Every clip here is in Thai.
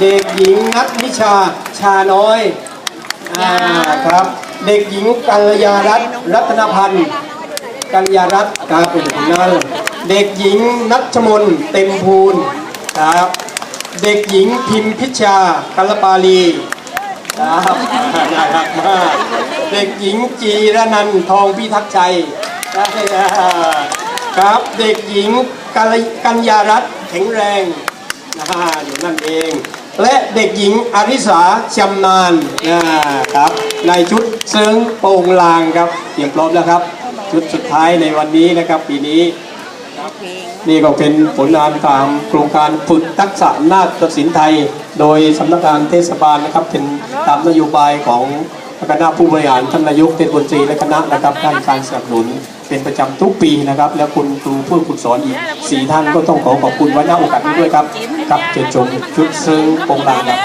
เด็กหญิงนัทนิชาชาน้อยอ่าครับ เด็กหญิงกัลยารัตน์รัตนพันธ์กัลยารัตน์ครับเป็นคนนั้นเด็กหญิงนัชมนเต็มภูลครับ เด็กหญิงพิมพิชากัลปาลีครับน่ารักมากเด็กหญิงจีรนันทองพิทักษ์ใจครับเด็กหญิงกัญญารัตน์แข็งแรงนะฮะอยู่นั่นเอง และเด็กหญิงอริสาชำนาญนะครับ ในชุดเซิงโป่งลางครับเตรียมพร้อมแล้วครับ ชุดสุดท้ายในวันนี้นะครับปีนี้ นี่ก็เป็นผลงานตามโครงการฝึกทักษะนาฏศิลป์ไทย โดยสำนักงานเทศบาลนะครับ เป็นตามนโยบายของคณะผู้บริหารท่านนายกเทศมนตรีและคณะนะครับด้านการสนับสนุน เป็นประจำทุกปีนะครับ และคุณครูผู้ฝึกสอนอีกสี่ท่านก็ต้องขอขอบคุณไว้ณโอกาสนี้ด้วยครับ กับเจดชมชุดซึ่งปงลางครับ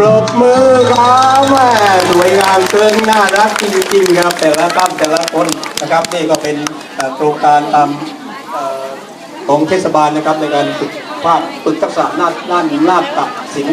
ปรบมือครับแม่สวยงามเกินน่ารักจริงๆครับ แต่ละตั้มแต่ละคนนะครับนี่ก็เป็นโครงการตามของเทศบาลนะครับในการฝึกภาคฝึกทักษะหน้าด้านหน้าตัดสิน